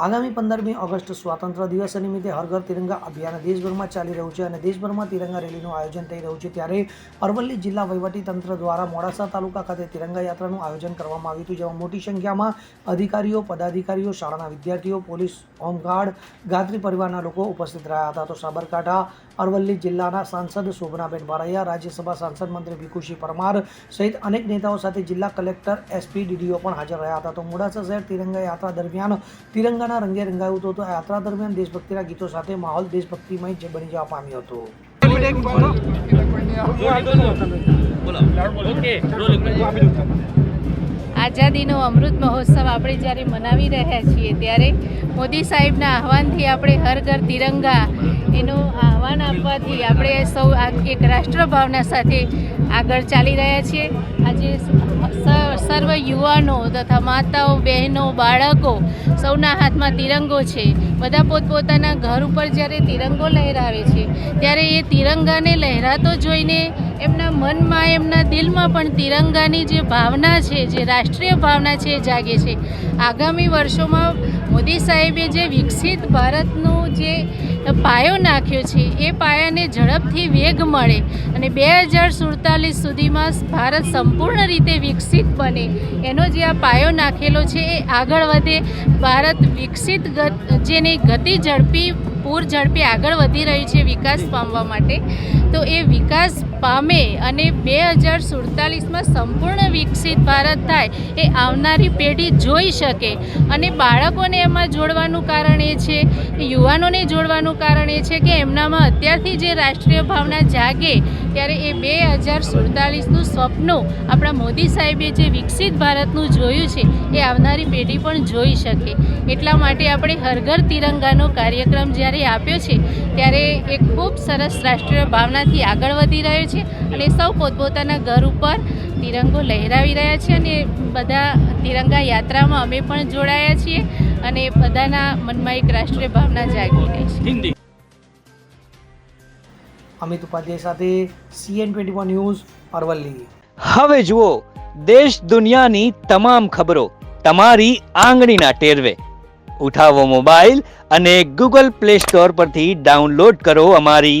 આગામી પંદરમી ઓગસ્ટ સ્વાતંત્ર્ય દિવસ નિમિત્તે હર ઘર તિરંગા અભિયાન દેશભરમાં ચાલી રહ્યું છે અને દેશભરમાં તિરંગા રેલીનું આયોજન થઈ રહ્યું છે ત્યારે અરવલ્લી જિલ્લા તંત્ર દ્વારા મોડાસા તાલુકા ખાતે તિરંગા યાત્રાનું આયોજન કરવામાં આવ્યું હતું, જેમાં મોટી સંખ્યામાં અધિકારીઓ, પદાધિકારીઓ, શાળાના વિદ્યાર્થીઓ, પોલીસ, હોમગાર્ડ, ગાત્રી પરિવારના લોકો ઉપસ્થિત રહ્યા હતા. તો સાબરકાંઠા અરવલ્લી જિલ્લાના સાંસદ શોભનાબેન બારૈયા, રાજ્યસભા સાંસદ મંત્રી ભીખુસિંહ પરમાર સહિત અનેક નેતાઓ સાથે જિલ્લા કલેક્ટર એસપી ડીડીઓ પણ હાજર રહ્યા હતા. તો મોડાસા શહેર તિરંગા યાત્રા દરમિયાન તિરંગાના રંગે રંગાયું હતું. તો યાત્રા દરમિયાન દેશભક્તિના ગીતો સાથે માહોલ દેશભક્તિમય જ બની જવા પામ્યો હતો. આઝાદીનો અમૃત મહોત્સવ આપણે જ્યારે મનાવી રહ્યા છીએ ત્યારે મોદી સાહેબના આહવાનથી આપણે હર ઘર તિરંગા, એનું આપવાથી આપણે સૌ એક રાષ્ટ્રભાવના સાથે આગળ ચાલી રહ્યા છીએ. આજે સર્વ યુવાનો તથા માતાઓ, બહેનો, બાળકો સૌના હાથમાં તિરંગો છે. બધા પોતપોતાના ઘર ઉપર જ્યારે તિરંગો લહેરાવે છે, ત્યારે એ તિરંગાને લહેરાતો જોઈને એમના મનમાં, એમના દિલમાં પણ તિરંગાની જે ભાવના છે, જે રાષ્ટ્રીય ભાવના છે એ જાગે છે. આગામી વર્ષોમાં મોદી સાહેબે જે વિકસિત ભારતનું જે પાયો નાખ્યો છે, એ પાયાને ઝડપથી વેગ મળે અને બે હજાર સુડતાલીસ સુધીમાં ભારત સંપૂર્ણ રીતે વિકસિત બને, એનો જે આ પાયો નાખેલો છે, એ આગળ વધે. ભારત વિકસિત ગત, જેની ગતિ ઝડપી, પૂર ઝડપી આગળ વધી રહી છે વિકાસ પામવા માટે, તો એ વિકાસ પામે અને બે હજાર સુડતાલીસમાં સંપૂર્ણ વિકસિત ભારત થાય એ આવનારી પેઢી જોઈ શકે. અને બાળકોને એમાં જોડવાનું કારણ એ છે, યુવાનોને જોડવાનું કારણ એ છે કે એમનામાં અત્યારથી જે રાષ્ટ્રીય ભાવના જાગે ત્યારે એ બે હજાર સુડતાલીસનું સ્વપ્ન આપણા મોદી સાહેબે જે વિકસિત ભારતનું જોયું છે એ આવનારી પેઢી પણ જોઈ શકે. એટલા માટે આપણે હરઘર તિરંગાનો કાર્યક્રમ જ્યારે આપ્યો છે, ત્યારે એ ખૂબ સરસ રાષ્ટ્રીય ભાવનાથી આગળ વધી રહ્યો છે અને સૌ પોતપોતાના ઘર ઉપર તિરંગો લહેરાવી રહ્યા છે અને બધા તિરંગા યાત્રામાં અમે પણ જોડાયા છીએ અને બધાના મનમાં એક રાષ્ટ્રીય ભાવના જાગી રહી છે. અમિત ઉપાધ્યાય સાથે સીએન ટ્વેન્ટી ન્યૂઝ અરવલ્લી. હવે જુઓ દેશ દુનિયાની તમામ ખબરો તમારી આંગળીના ટેરવે. ઉઠાવો મોબાઈલ અને ગૂગલ પ્લે સ્ટોર પરથી ડાઉનલોડ કરો અમારી